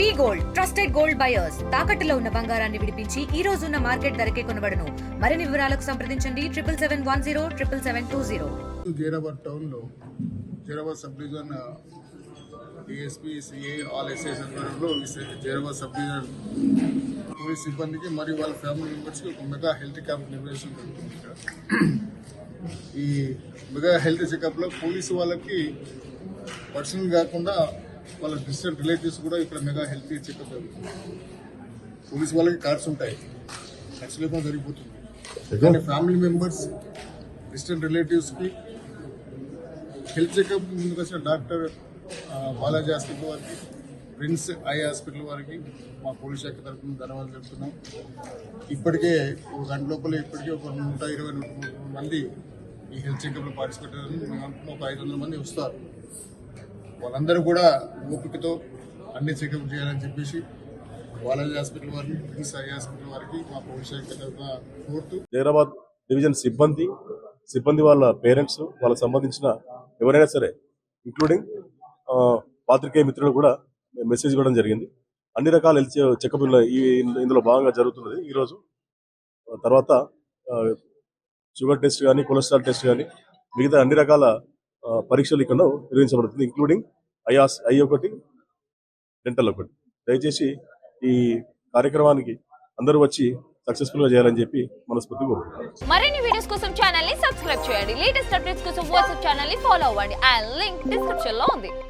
V gold trusted gold buyers. తాకట్టులో ఉన్న బంగారాన్ని విడిపించి ఈ రోజు ఉన్న మార్కెట్ ధరకే కొనబడను. మరిన్ని వివరాలకు సంప్రదించండి. Triple seven one zero triple seven two zero. Zahirabad టౌన్లో Zahirabad sub division ASP CI all SIs ఆధ్వర్యంలో జీరాబాద్ సబ్ డివిజన్ పోలీస్ సిబ్బందికి మరియు వాళ్ళ ఫ్యామిలీ మెంబర్స్కి ఒక మెగా హెల్త్ క్యాంప్ నిర్వహించడం జరుగుతుంది ఈ మెగా హెల్త్ చెకప్లో పోలీసు వాళ్ళకి పర్సనల్ కాకుండా వాళ్ళ డిస్టెంట్ రిలేటివ్స్ కూడా ఇక్కడ మెగా హెల్త్ చెకప్ జరుగుతుంది. పోలీసు వాళ్ళకి కార్డ్స్ ఉంటాయి. లేకుండా జరిగిపోతుంది. కానీ ఫ్యామిలీ మెంబర్స్ డిస్టెంట్ రిలేటివ్స్కి హెల్త్ చెకప్ ముందుకు వచ్చిన డాక్టర్ బాలాజీ హాస్పిటల్ వారికి ప్రిన్స్ ఐ హాస్పిటల్ వారికి మా పోలీస్ శాఖ తరఫున ధన్యవాదాలు చెప్తున్నాం. ఇప్పటికే ఒక గంట లోపల ఇప్పటికే ఒక నూట ఇరవై నూట మంది ఈ హెల్త్ చెకప్లో పార్టిసిపేట్ ఒక ఐదు వందల మంది వస్తారు. వాళ్ళందరూ కూడా ఓపికతో అన్ని చెకప్ చేయాలని చెప్పేసి బాలాజీ హాస్పిటల్ వారికి ప్రిన్స్ హాస్పిటల్ వారికి మా పోలీస్ కోరుతూ డివిజన్ సిబ్బంది సిబ్బంది వాళ్ళ పేరెంట్స్ వాళ్ళకి సంబంధించిన ఎవరైనా సరే ఇంక్లూడింగ్ పాత్రికేయ మిత్రులు కూడా మెసేజ్ ఇవ్వడం జరిగింది. అన్ని రకాల హెల్త్ చెకప్ ఈ ఇందులో భాగంగా జరుగుతున్నది. ఈరోజు తర్వాత షుగర్ టెస్ట్ కానీ కొలెస్ట్రాల్ టెస్ట్ కానీ మిగతా అన్ని రకాల పరీక్షలు ఇక్కడ నిర్వహించబడుతుంది ఇంక్లూడింగ్ ఐఆస్ ఐ ఒకటి డెంటల్ ఒకటి. దయచేసి ఈ కార్యక్రమానికి అందరూ వచ్చి సక్సెస్ఫుల్గా చేయాలని చెప్పి మనస్ఫూర్తి కోరుకుంటున్నాను. మరిన్ని వీడియోస్ కోసం ఛానల్ని సబ్స్క్రైబ్ చేయండి. లేటెస్ట్ అప్డేట్స్ కోసం వాట్సాప్ ఛానల్ని ఫాలో అవ్వండి. అండ్ లింక్ డిస్క్రిప్షన్లో ఉంది.